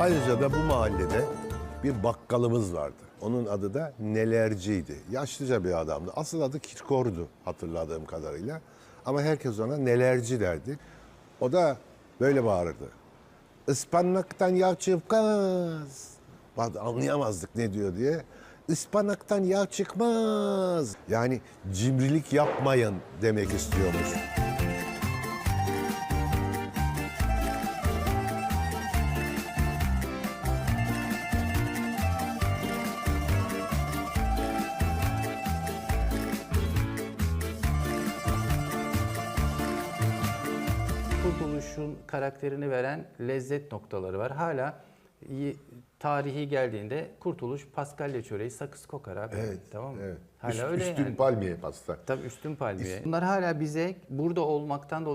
Ayrıca da bu mahallede bir bakkalımız vardı. Onun adı da Nelerciydi. Yaşlıca bir adamdı. Asıl adı Kirkor'du hatırladığım kadarıyla. Ama herkes ona Nelerci derdi. O da böyle bağırırdı. Ispanaktan yağ çıkmaz. Anlayamazdık ne diyor diye. Ispanaktan yağ çıkmaz. Yani cimrilik yapmayın demek istiyormuş. Kurtuluş'un karakterini veren lezzet noktaları var. Hala tarihi geldiğinde Kurtuluş Paskalya çöreği sakız kokar abi. Evet, Tamam mı? evet. Hala Üst- öyle üstün yani. palmiye pasta. Tabii üstün palmiye. Bunlar hala bize burada olmaktan dolayı